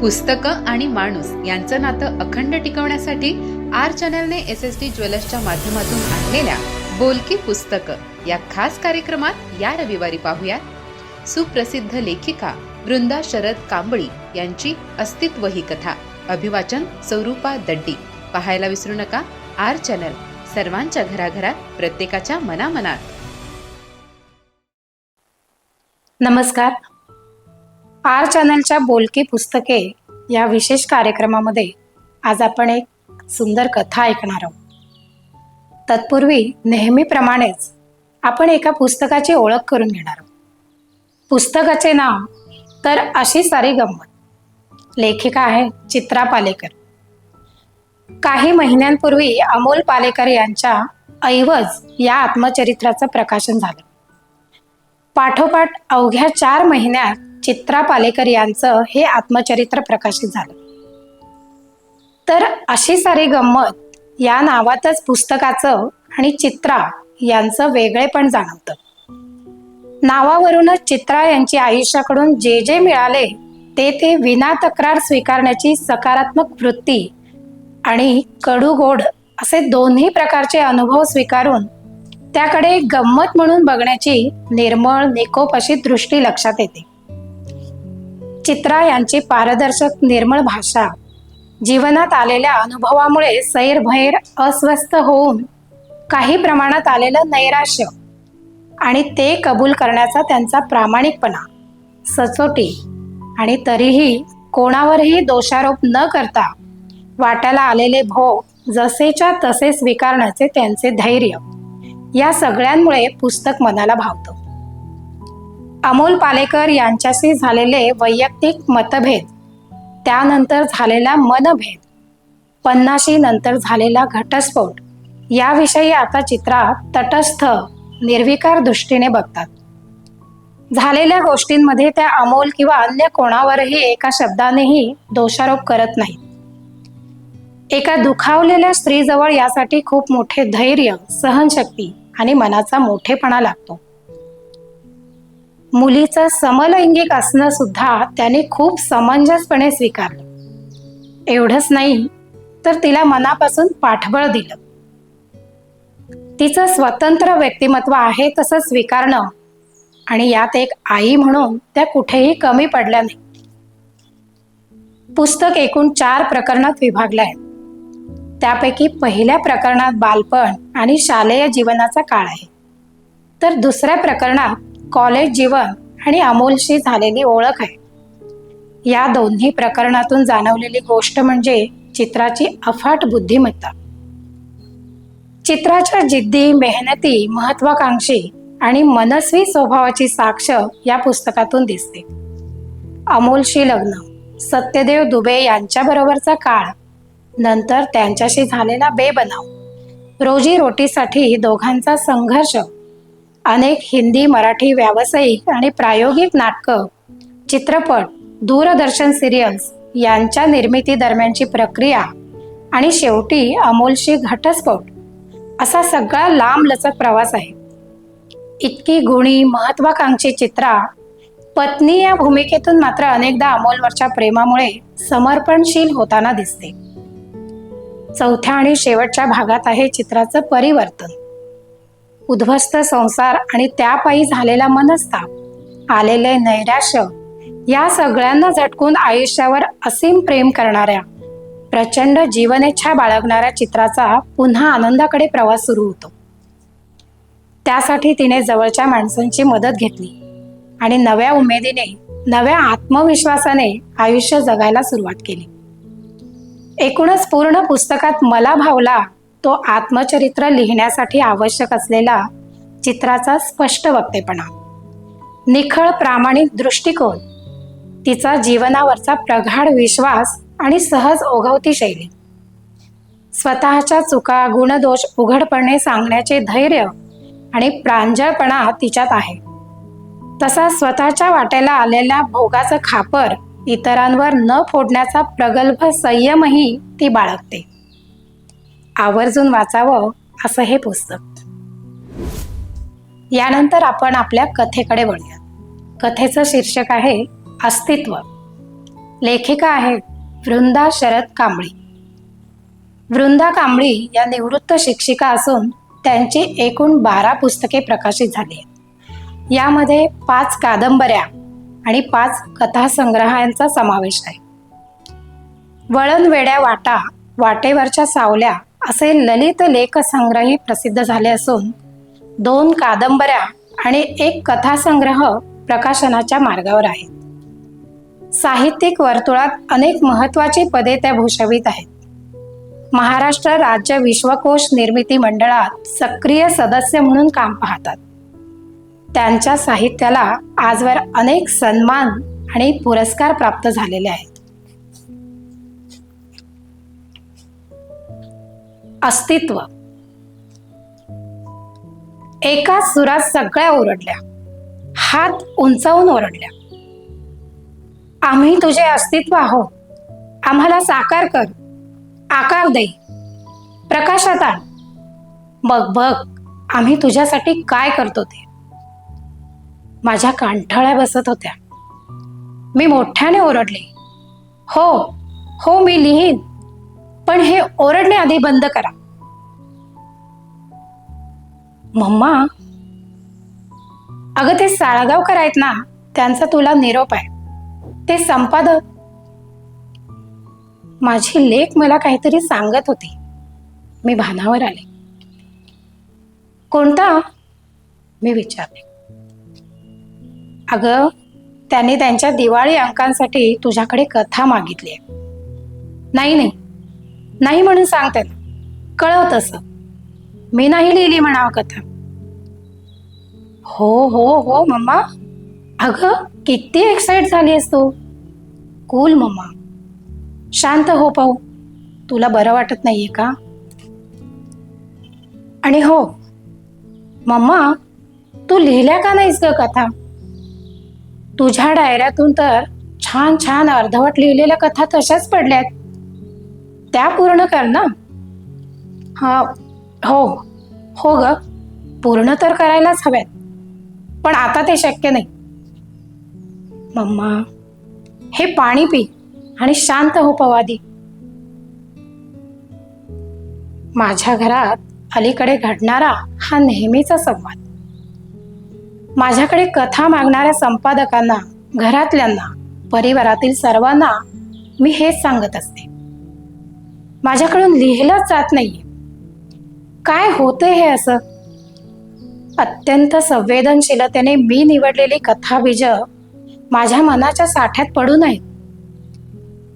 पुस्तकं आणि माणूस यांचं नातं अखंड टिकवण्यासाठी आर चॅनलने एस एस टी ज्वेलर्सच्या माध्यमातून आणलेल्या बोलकी पुस्तकं या खास कार्यक्रमात या रविवारी पाहूयात. सुप्रसिद्ध लेखिका वृंदा शरद कांबळी यांची अस्तित्व ही कथा. अभिवाचन स्वरूपा दड्डी. पाहायला विसरू नका आर चॅनल. सर्वांच्या घराघरात प्रत्येकाच्या मनामनात. नमस्कार. आर चॅनलच्या बोलकी पुस्तके या विशेष कार्यक्रमामध्ये आज आपण एक सुंदर कथा ऐकणार आहोत. तत्पूर्वी नेहमीप्रमाणेच आपण एका पुस्तकाची ओळख करून घेणार आहोत. पुस्तकाचे नाव तर अशी सारी गंमत. लेखिका आहे चित्रा पालेकर. काही महिन्यांपूर्वी अमोल पालेकर यांच्या ऐवज या आत्मचरित्राचं प्रकाशन झालं. पाठोपाठ अवघ्या चार महिन्यात चित्रा पालेकर यांचं हे आत्मचरित्र प्रकाशित झालं. तर अशी सारी गंमत या नावातच पुस्तकाचं आणि चित्रा यांचं वेगळेपण जाणवतं. नावावरूनच चित्रा यांची आयुष्याकडून जे जे मिळाले ते ते विना तक्रार स्वीकारण्याची सकारात्मक वृत्ती आणि कडू गोड असे दोन्ही प्रकारचे अनुभव स्वीकारून त्याकडे गंमत म्हणून बघण्याची निर्मळ निकोप अशी दृष्टी लक्षात येते. चित्रा यांची पारदर्शक निर्मळ भाषा. जीवनात आलेल्या अनुभवामुळे सैरभैर अस्वस्थ होऊन काही प्रमाणात आलेलं नैराश्य आणि ते कबूल करण्याचा त्यांचा प्रामाणिकपणा सचोटी आणि तरीही कोणावरही दोषारोप न करता वाट्याला आलेले भोग जसेच्या तसे स्वीकारण्याचे त्यांचे धैर्य या सगळ्यांमुळे पुस्तक मनाला भावतं. अमोल पालेकर यांच्याशी झालेले वैयक्तिक मतभेद त्यानंतर झालेला मनभेद पन्नाशी नंतर झालेला घटस्फोट याविषयी आता चित्रात तटस्थ निर्विकार दृष्टीने बघतात. झालेल्या गोष्टींमध्ये त्या अमोल किंवा अन्य कोणावरही एका शब्दानेही दोषारोप करत नाहीत. एका दुखावलेल्या स्त्रीजवळ यासाठी खूप मोठे धैर्य सहनशक्ती आणि मनाचा मोठेपणा लागतो. मुलीचं समलैंगिक असणं सुद्धा त्याने खूप समंजसपणे स्वीकारलं. एवढंच नाही तर तिला मनापासून पाठबळ दिलं. तिचं स्वतंत्र व्यक्तिमत्व आहे तसं स्वीकारणं आणि यात एक आई म्हणून त्या कुठेही कमी पडल्या नाही पुस्तक एकूण चार प्रकरणात विभागलं आहे. त्यापैकी पहिल्या प्रकरणात बालपण आणि शालेय जीवनाचा काळ आहे. तर दुसऱ्या प्रकरणात कॉलेज जीवन आणि अमोलशी झालेली ओळख आहे. या दोन्ही प्रकरणातून जाणवलेली गोष्ट म्हणजे चित्राची अफाट बुद्धिमत्ता. चित्राच्या जिद्दी मेहनती महत्वाकांक्षी आणि मनस्वी स्वभावाची साक्ष या पुस्तकातून दिसते. अमोलशी लग्न सत्यदेव दुबे यांच्याबरोबरचा काळ नंतर त्यांच्याशी झालेला बेबनाव रोजी रोटीसाठी दोघांचा संघर्ष अनेक हिंदी मराठी व्यावसायिक आणि प्रायोगिक नाटकं चित्रपट दूरदर्शन सिरियल्स यांच्या निर्मिती दरम्यानची प्रक्रिया आणि शेवटी अमोलशी घटस्फोट असा सगळा लांब लचक प्रवास आहे. इतकी गुणी महत्वाकांक्षी चित्रा पत्नी या भूमिकेतून मात्र अनेकदा अमोलवरच्या प्रेमामुळे समर्पणशील होताना दिसते. चौथ्या आणि शेवटच्या भागात आहे चित्राचं परिवर्तन. उद्ध्वस्त संसार आणि त्यापायी झालेला मनस्ताप आलेले नैराश्य या सगळ्यांना झटकून आयुष्यावर असीम प्रेम करणाऱ्या प्रचंड जीवनेच्छा बाळगणाऱ्या चित्राचा पुन्हा आनंदाकडे प्रवास सुरू होतो. त्यासाठी तिने जवळच्या माणसांची मदत घेतली आणि नव्या उमेदीने नव्या आत्मविश्वासाने आयुष्य जगायला सुरुवात केली. एकूणच पूर्ण पुस्तकात मला भावला तो आत्मचरित्र लिहिण्यासाठी आवश्यक असलेला चित्राचा स्पष्ट वक्तेपणा. निखळ प्रामाणिक दृष्टिकोन तिचा जीवनावरचा प्रगाढ विश्वास आणि सहज ओघवती शैली. स्वतःच्या चुका गुणदोष उघडपणे सांगण्याचे धैर्य आणि प्रांजळपणा तिच्यात आहे. तसा स्वतःच्या वाट्याला आलेल्या भोगाचं खापर इतरांवर न फोडण्याचा प्रगल्भ संयमही ती बाळगते. आवर्जून वाचावं असं हे पुस्तक. यानंतर आपण आपल्या कथेकडे वळूया कथेचं शीर्षक आहे अस्तित्व. लेखिका आहेत वृंदा शरद कांबळी. वृंदा कांबळी या निवृत्त शिक्षिका असून त्यांची एकूण बारा पुस्तके प्रकाशित झाली आहेत. यामध्ये पाच कादंबऱ्या आणि पाच कथासंग्रहांचा समावेश आहे. वळण वेड्या वाटा वाटेवरच्या सावल्या असे ललित लेखसंग्रही प्रसिद्ध झाले असून दोन कादंबऱ्या आणि एक कथासंग्रह प्रकाशनाच्या मार्गावर आहेत. साहित्यिक वर्तुळात अनेक महत्वाची पदे त्या भूषवित आहेत. महाराष्ट्र राज्य विश्वकोश निर्मिती मंडळात सक्रिय सदस्य म्हणून काम पाहतात. त्यांच्या साहित्याला आजवर अनेक सन्मान आणि पुरस्कार प्राप्त झालेले आहेत. अस्तित्व. एका सुरात सगळ्या ओरडल्या. हात उंचावून ओरडल्या. आम्ही तुझे अस्तित्व आहोत. आम्हाला साकार कर. आकार दे. प्रकाशात आण. बघ बघ आम्ही तुझ्यासाठी काय करतो ते. माझ्या कांठळ्या बसत होत्या. मी मोठ्याने ओरडले. हो हो मी लिहीन. पण हे ओरडणे आधी बंद करा. मम्मा अगं ते साळगावकर आहेत ना त्यांचा तुला निरोप आहे. ते संपादक. माझी लेख मला काहीतरी सांगत होती. मी भानावर आले. कोणता? मी विचारले. अगं त्यांनी त्यांच्या दिवाळी अंकांसाठी तुझ्याकडे कथा मागितली आहे. नाही नाही. नाही म्हणून सांगतात. कळव तसं मी नाही लिहिली म्हणावं कथा. हो हो हो मम्मा. अगं किती एक्साइट झाली आहेस तू. Cool mamma. शांत हो पाहू. तुला बरं वाटत नाहीये का? आणि हो मम्मा तू लिहिल्या का नाहीस ग कथा? तुझ्या डायऱ्यातून तर छान छान अर्धवट लिहिलेल्या कथा तशाच पडल्यात. त्या पूर्ण कर ना. हा. हो. हो ग. पूर्ण तर करायलाच हव्यात. पण आता ते शक्य नाही. मम्मा हे पाणी पी आणि शांत हो पवादी माझ्या घरात अलीकडे घडणारा हा नेहमीचा संवाद. माझ्याकडे कथा मागणाऱ्या संपादकांना घरातल्यांना परिवारातील सर्वांना मी हेच सांगत असते. माझ्याकडून लिहिलंच जात नाहीये. काय होतंय हे असं? अत्यंत संवेदनशीलतेने मी निवडलेली कथाबीज माझ्या मनाच्या साठ्यात पडू नयेत.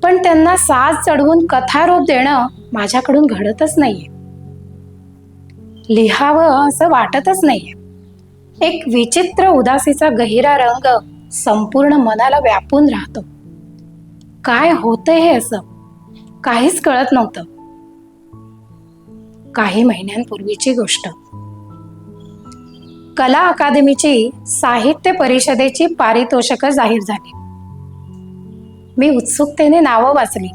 पण त्यांना साज चढवून कथारूप देणं माझ्याकडून घडतच नाहीये. लिहावं असं वाटतच नाहीये. एक विचित्र उदासीचा गहिरा रंग संपूर्ण मनाला व्यापून राहतो. काय होतंय हे असं? काहीच कळत नव्हतं. काही महिन्यांपूर्वीची गोष्ट. कला अकादमीची साहित्य परिषदेची पारितोषिक जाहीर झाली. मी उत्सुकतेने नावं वाचली.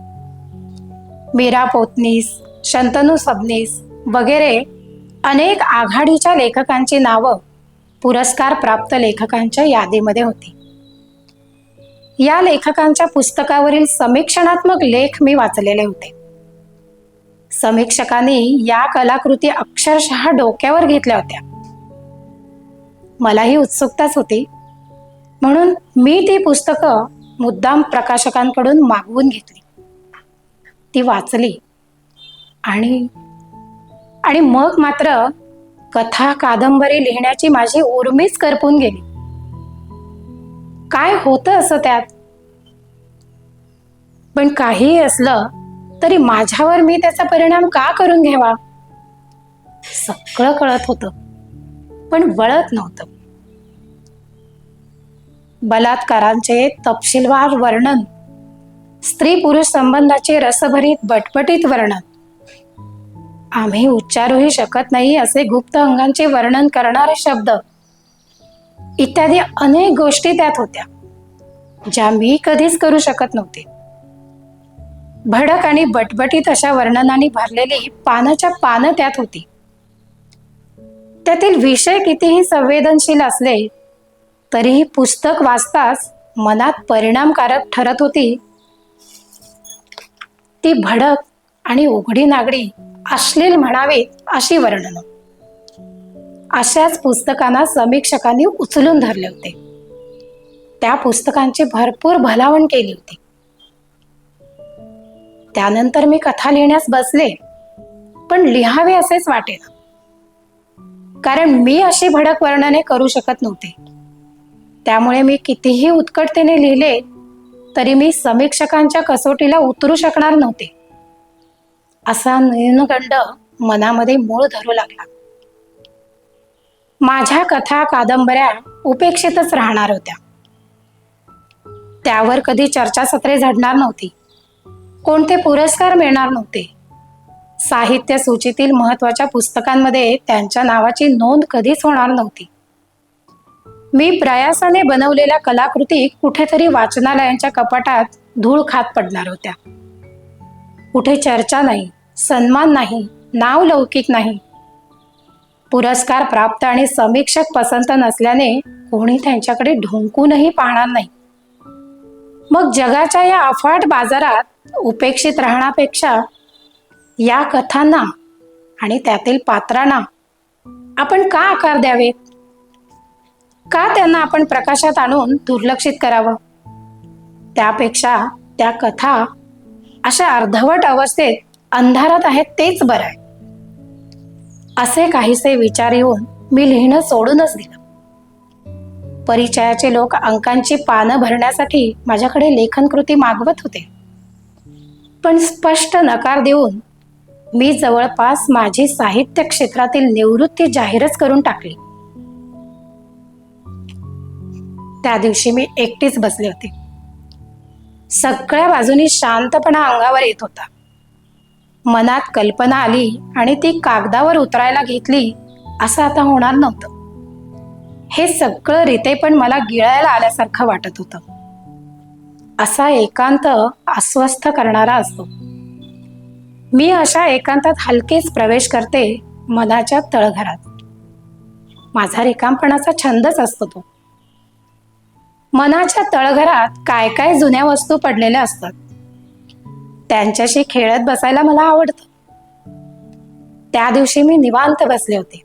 मीरा पोतनीस शंतनू सबनीस वगैरे अनेक आघाडीच्या लेखकांची नावं पुरस्कार प्राप्त लेखकांच्या यादीमध्ये होती. या लेखकांच्या पुस्तकावरील समीक्षणात्मक लेख मी वाचलेले होते. समीक्षकांनी या कलाकृती अक्षरशः डोक्यावर घेतल्या होत्या. मलाही उत्सुकताच होती. म्हणून मी ती पुस्तकं मुद्दाम प्रकाशकांकडून मागवून घेतली. ती वाचली. आणि आणि मग मात्र कथा कादंबरी लिहिण्याची माझी उर्मीच करपून गेली. काय होतं असं त्यात? पण काहीही असलं तरी माझ्यावर मी त्याचा परिणाम का करून घ्यावा? सगळं कळत होतं पण वळत नव्हतं. बलात्कारांचे तपशीलवार वर्णन स्त्री पुरुष संबंधाचे रसभरीत बटबटीत वर्णन. आम्ही उच्चारूही शकत नाही असे गुप्त अंगांचे वर्णन करणारे शब्द. इत्यादी अनेक गोष्टी त्यात होत्या ज्या मी कधीच करू शकत नव्हते. भडक आणि बटबटीत अशा वर्णनाने भरलेली पानाच्या पानं त्यात होती. त्यातील विषय कितीही संवेदनशील असले तरीही पुस्तक वाचताच मनात परिणामकारक ठरत होती. ती भडक आणि उघडी नागडी अश्लील म्हणावीत अशी वर्णनं. अशाच पुस्तकांना समीक्षकांनी उचलून धरले होते. त्या पुस्तकांची भरपूर भलावण केली होती. त्यानंतर मी कथा लिहिण्यास बसले पण लिहावे असेच वाटेल. कारण मी अशी भडक वर्णने करू शकत नव्हते. त्यामुळे मी कितीही उत्कटतेने लिहिले तरी मी समीक्षकांच्या कसोटीला उतरू शकणार नव्हते. असा न्यूनगंड मनामध्ये मूळ धरू लागला. माझ्या कथा कादंबऱ्या उपेक्षितच राहणार होत्या. त्यावर कधी चर्चासत्रे झडणार नव्हती. कोणते पुरस्कार मिळणार नव्हते. साहित्य सूचीतील महत्त्वाच्या पुस्तकांमध्ये त्यांच्या नावाची नोंद कधीच होणार नव्हती. मी प्रयासाने बनवलेल्या कलाकृती कुठेतरी वाचनालयांच्या कपाटात धूळ खात पडणार होत्या. कुठे चर्चा नाही सन्मान नाही नाव लौकिक नाही पुरस्कार प्राप्त आणि समीक्षक पसंत नसल्याने कोणी त्यांच्याकडे ढोंकूनही पाहणार नाही. मग जगाच्या या अफाट बाजारात उपेक्षित राहण्यापेक्षा या कथांना आणि त्यातील पात्रांना आपण का आकार द्यावेत? का त्यांना आपण प्रकाशात आणून दुर्लक्षित करावं? त्यापेक्षा त्या कथा अशा अर्धवट अवस्थेत अंधारात आहेत तेच बरं आहे. असे काहीसे विचार येऊन मी लिहिणं सोडूनच दिलं. परिचयाचे लोक अंकांची पानं भरण्यासाठी माझ्याकडे लेखन कृती मागवत होते. पण स्पष्ट नकार देऊन मी जवळपास माझी साहित्य क्षेत्रातील निवृत्ती जाहीरच करून टाकली. त्या दिवशी मी एकटीच बसले होते. सगळ्या बाजूनी शांतपणा अंगावर येत होता. मनात कल्पना आली आणि ती कागदावर उतरायला घेतली असं आता होणार नव्हतं. हे सगळं रीते पण मला गिळायला आल्यासारखं वाटत होतं. असा एकांत अस्वस्थ करणारा असतो. मी अशा एकांतात हलकेच प्रवेश करते मनाच्या तळघरात. माझा रिकामपणाचा छंदच असतो तो. मनाच्या तळघरात काय काय जुन्या वस्तू पडलेल्या असतात. त्यांच्याशी खेळत बसायला मला आवडतं. त्या दिवशी मी निवांत बसले होते.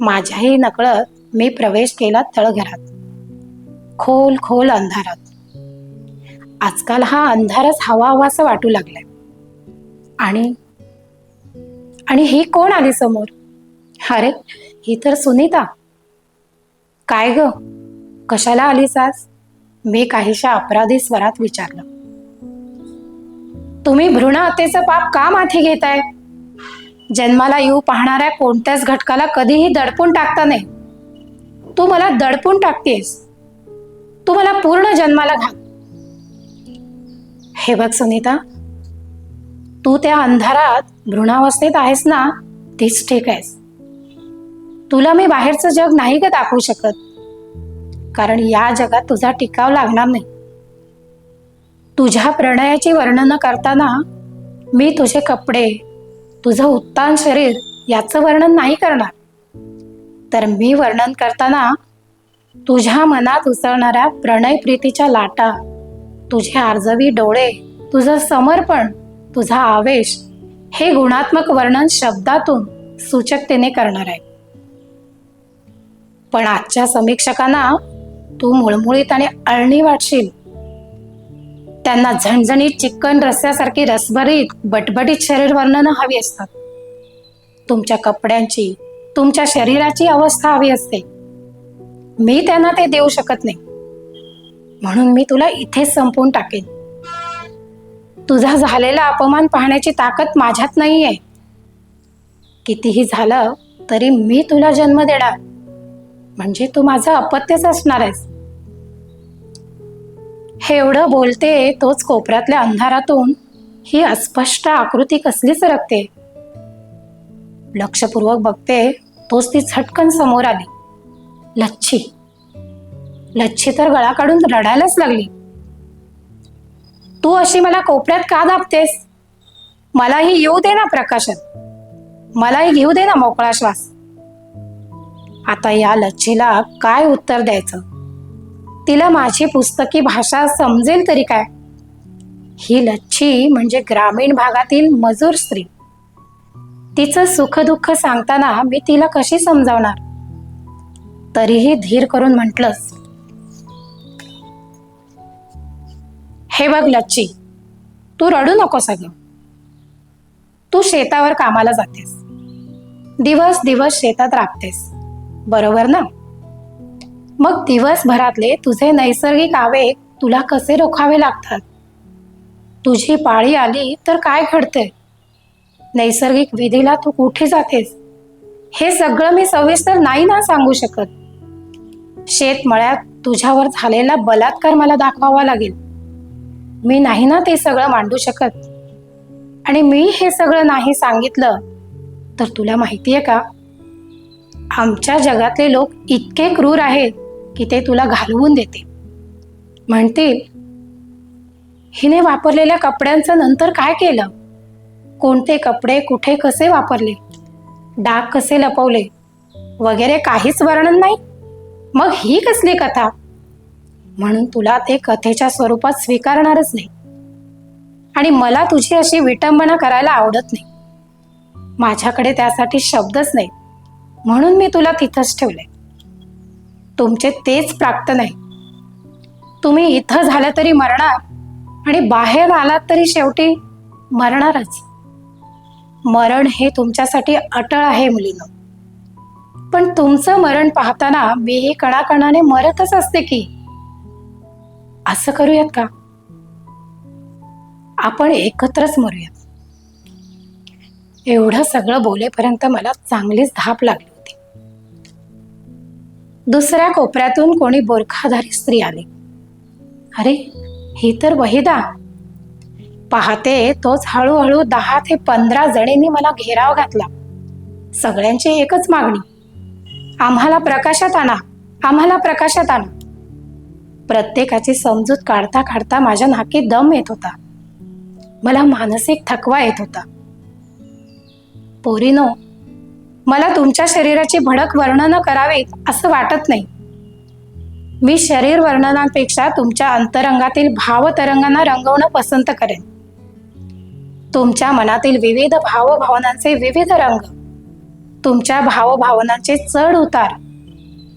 माझ्याही नकळत मी प्रवेश केला तळघरात. खोल खोल अंधारात. आजकाल हा अंधारच हवा हवासा वाटू लागलाय. आणि आणि ही कोण आली समोर? अरे ही तर सुनीता. काय ग? कशाला आलीस आज? मी काहीशा अपराधी स्वरात विचारलं. तुम्ही भ्रूण हत्येचं पाप का माथी घेताय? जन्माला येऊ पाहणाऱ्या कोणत्याच घटकाला कधीही दडपून टाकता नाही. तू मला दडपून टाकतेस. तू मला पूर्ण जन्माला घाल. हे बघ सुनीता तू त्या अंधारात भ्रूणावस्थेत आहेस ना तीच ठीक आहेस. तुला मी बाहेरचं जग नाही का दाखवू शकत. कारण या जगात तुझा टिकाव लागणार नाही. तुझ्या प्रणयाची वर्णनं करताना मी तुझे कपडे तुझं उत्तान शरीर याचं वर्णन नाही करणार. तर मी वर्णन करताना तुझ्या मनात उसळणाऱ्या प्रणय प्रीतीच्या लाटा तुझे आर्जवी डोळे तुझं समर्पण तुझा आवेश हे गुणात्मक वर्णन शब्दातून सूचकतेने करणार आहे. पण आजच्या समीक्षकांना तू मुळमुळीत आणि अळणी वाटशील. त्यांना झणझणीत चिकन रस्स्यासारखी रसभरीत बटबटीत शरीर वर्णनं हवी असतात. तुमच्या कपड्यांची तुमच्या शरीराची अवस्था हवी असते. मी त्यांना ते देऊ शकत नाही. म्हणून मी तुला इथेच संपवून टाकेन. तुझा झालेला अपमान पाहण्याची ताकद माझ्यात नाहीये. कितीही झालं तरी मी तुला जन्म देणार. म्हणजे तू माझं अपत्यच असणार आहेस. हे एवढं बोलते तोच कोपऱ्यातल्या अंधारातून ही अस्पष्ट आकृती कसली सरकते? लक्षपूर्वक बघते तोच ती झटकन समोर आली. लच्छी. लच्छी तर गळा काढून रडायलाच लागली. तू अशी मला कोपऱ्यात का दाबतेस? मलाही येऊ दे ना प्रकाशात मलाही घेऊ दे ना मोकळा श्वास. आता या लच्छीला काय उत्तर द्यायचं? तिला माझी पुस्तकी भाषा समजेल तरी काय? ही लच्छी म्हणजे ग्रामीण भागातील मजूर स्त्री. तिचं सुखदुःख सांगताना मी तिला कशी समजावणार? तरीही धीर करून म्हटलंच हे बघ लच्छी तू रडू नको सगळं तू शेतावर कामाला जातेस. दिवस दिवस शेतात राबतेस. बरोबर ना? मग दिवसभरातले तुझे नैसर्गिक आवेग तुला कसे रोखावे लागतात? तुझी पाळी आली तर काय घडते नैसर्गिक विधीला तू कुठे जातेस? हे सगळं मी सविस्तर नाही ना सांगू शकत. शेतमळ्यात तुझ्यावर झालेला बलात्कार मला दाखवावा लागेल. मी नाही ना ते सगळं मांडू शकत. आणि मी हे सगळं नाही सांगितलं तर तुला माहितीये का? आमच्या जगातले लोक इतके क्रूर आहेत. की ते तुला घालवून देते म्हणतील हिने वापरलेल्या कपड्यांचं नंतर काय केलं? कोणते कपडे कुठे कसे वापरले? डाग कसे लपवले? वगैरे काहीच वर्णन नाही. मग ही कसली कथा? म्हणून तुला ते कथेच्या स्वरूपात स्वीकारणारच नाही. आणि मला तुझी अशी विटंबना करायला आवडत नाही. माझ्याकडे त्यासाठी शब्दच नाही. म्हणून मी तुला तिथंच ठेवले तुमचे तेच प्राप्त नाही. तुम्ही इथं झालं तरी मरणार आणि बाहेर आलात तरी शेवटी मरणारच. मरण हे तुमच्यासाठी अटळ आहे मुलीनं. पण तुमचं मरण पाहताना मीही कणाकणाने मरतच असते की? असं करूयात का? आपण एकत्रच मरूयात. एवढं सगळं बोलेपर्यंत मला चांगलीच धाप लागली. दुसऱ्या कोपऱ्यातून कोणी बोरखाधारी स्त्री आली. अरे ही तर वहिदा. पाहते तोच हळूहळू दहा ते पंधरा जणींनी मला घेराव घातला. सगळ्यांची एकच मागणी. आम्हाला प्रकाशात आणा आम्हाला प्रकाशात आणा. प्रत्येकाची समजूत काढता काढता माझ्या नाकी दम येत होता. मला मानसिक थकवा येत होता. पोरीनो मला तुमच्या शरीराची भडक वर्णनं करावीत असं वाटत नाही. मी शरीर वर्णनांपेक्षा तुमच्या अंतरंगातील भावतरंगांना रंगवणं पसंत करेन. तुमच्या मनातील विविध भावभावनांचे विविध रंग तुमच्या भावभावनांचे चढ उतार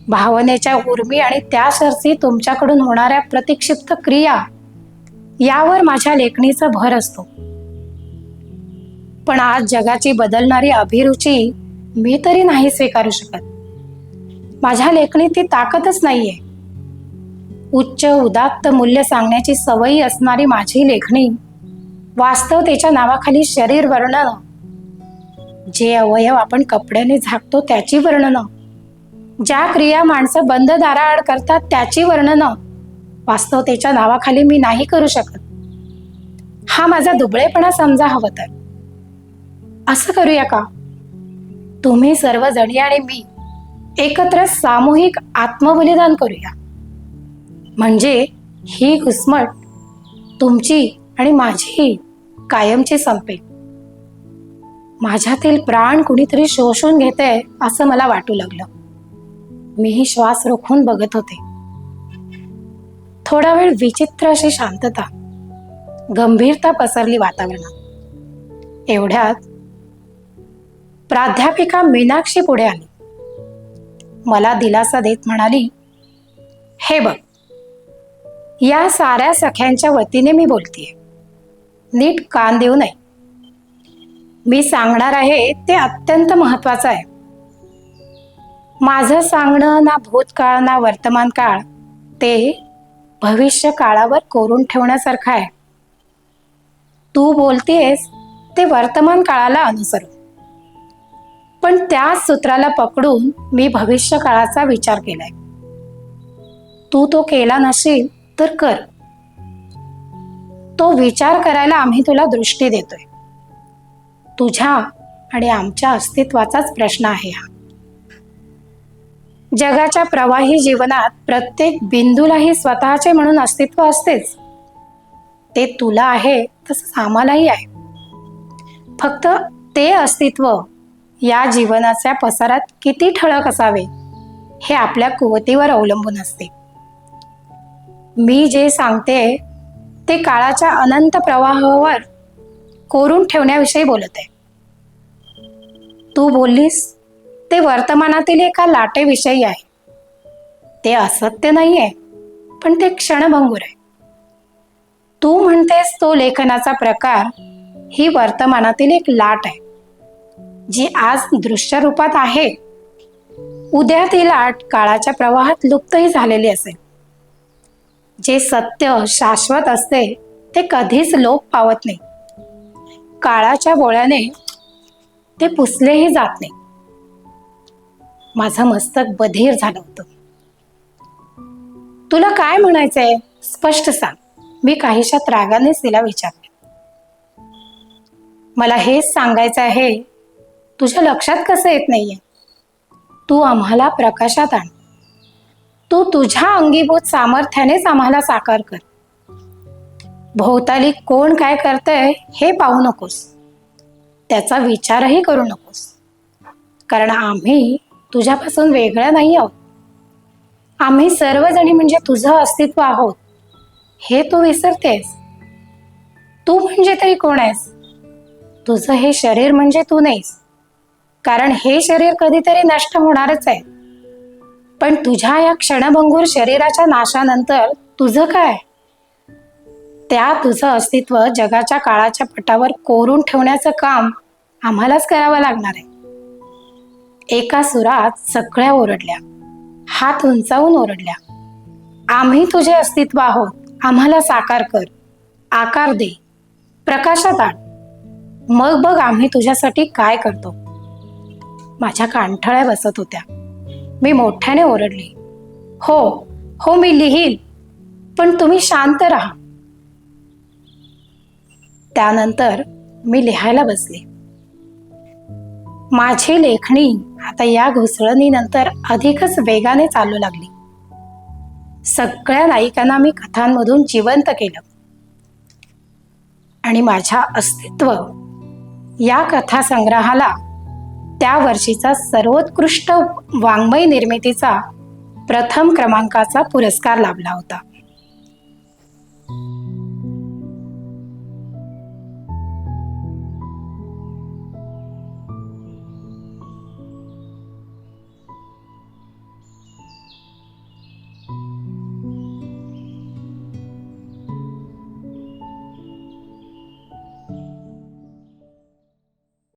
भावनेच्या उर्मी आणि त्या सरसी तुमच्याकडून होणाऱ्या प्रतिक्षिप्त क्रिया यावर माझ्या लेखणीचा भर असतो. पण आज जगाची बदलणारी अभिरुची मी तरी नाही स्वीकारू शकत. माझ्या लेखणीत ती ताकदच नाहीये. उच्च उदात्त मूल्य सांगण्याची सवयी असणारी माझी लेखणी वास्तवतेच्या नावाखाली शरीर वर्णन. जे अवयव आपण कपड्याने झाकतो त्याची वर्णनं. ज्या क्रिया माणसं बंद दाराआड करतात त्याची वर्णनं. वास्तवतेच्या नावाखाली मी नाही करू शकत. हा माझा दुबळेपणा समजा हवं तर. असं करूया का? तुम्ही सर्वजणी आणि मी एकत्र सामूहिक आत्मबलिदान करूया. म्हणजे ही घुसमट तुमची आणि माझी कायमची संपेल. माझ्यातील प्राण कुणीतरी शोषून घेते असं मला वाटू लागलं. मीही श्वास रोखून बघत होते. थोडा वेळ विचित्र अशी शांतता गंभीरता पसरली वातावरणात. एवढ्यात प्राध्यापिका मीनाक्षी पुढे आली. मला दिलासा देत म्हणाली हे बघ या साऱ्या सख्यांच्या वतीने मी बोलतीये. नीट कान देऊ नये. मी सांगणार आहे ते अत्यंत महत्वाचं आहे. माझं सांगणं ना भूतकाळ ना वर्तमान काळ ते भविष्य काळावर कोरून ठेवण्यासारखं आहे. तू बोलतेस ते वर्तमान काळाला अनुसरून. पण त्याच सूत्राला पकडून मी भविष्य काळाचा विचार केलाय. तू तो केला नसेल तर कर. तो विचार करायला आम्ही तुला दृष्टी देतोय. तुझ्या आणि आमच्या अस्तित्वाचाच प्रश्न आहे हा. जगाच्या प्रवाही जीवनात प्रत्येक बिंदूलाही स्वतःचे म्हणून अस्तित्व असतेच. ते तुला आहे तसंच आम्हालाही आहे. फक्त ते अस्तित्व या जीवनाच्या पसारात किती ठळक असावे हे आपल्या कुवतीवर अवलंबून असते. मी जे सांगते ते काळाच्या अनंत प्रवाहावर कोरून ठेवण्याविषयी बोलत आहे. तू बोललीस ते वर्तमानातील एका लाटेविषयी आहे. ते असत्य नाही आहे पण ते क्षणभंगूर आहे. तू म्हणतेस तो लेखनाचा प्रकार ही वर्तमानातील एक लाट आहे. जी आज दृश्य रूपात आहे उद्या ती लाट काळाच्या प्रवाहात लुप्तही झालेली असेल. जे सत्य शाश्वत असते ते कधीच लोप पावत नाही. काळाच्या बोळ्याने ते पुसलेही जात नाही. माझं मस्तक बधीर झालं होतं. तुला काय म्हणायचंय? स्पष्ट सांग. मी काहीशा त्रागानेच तिला विचारले. मला हेच सांगायचं आहे तुझ्या लक्षात कसं येत नाहीये? तू आम्हाला प्रकाशात आण. तू तुझ्या अंगीभूत सामर्थ्यानेच आम्हाला साकार कर. भोवताली कोण काय करतंय हे पाहू नकोस. त्याचा विचारही करू नकोस. कारण आम्ही तुझ्यापासून वेगळं नाही आहोत. आम्ही सर्वजणी म्हणजे तुझं अस्तित्व आहोत. हे तू विसरतेस. तू म्हणजे तरी कोण आहेस? तुझं हे शरीर म्हणजे तू नाहीस. कारण हे शरीर कधीतरी नष्ट होणारच आहे. पण तुझ्या या क्षणभंगूर शरीराच्या नाशानंतर तुझं काय? त्या तुझं अस्तित्व जगाच्या काळाच्या पटावर कोरून ठेवण्याचं काम आम्हालाच करावं लागणार आहे. एका सुरात सगळ्या ओरडल्या. हात उंचावून ओरडल्या. आम्ही तुझे अस्तित्व आहोत. आम्हाला साकार कर. आकार दे. प्रकाशात आण. मग बघ आम्ही तुझ्यासाठी काय करतो. माझ्या कानठळ्या बसत होत्या. मी मोठ्याने ओरडली. हो हो मी लिहील पण तुम्ही शांत राहा. त्यानंतर मी लिहायला बसले. माझी लेखणी आता या घुसळणीनंतर अधिकच वेगाने चालू लागली. सगळ्या नायिकांना मी कथांमधून जिवंत केलं. आणि माझ्या अस्तित्व या कथा संग्रहाला त्या वर्षीचा सर्वोत्कृष्ट वाङ्मय निर्मितीचा प्रथम क्रमांकाचा पुरस्कार लाभला होता.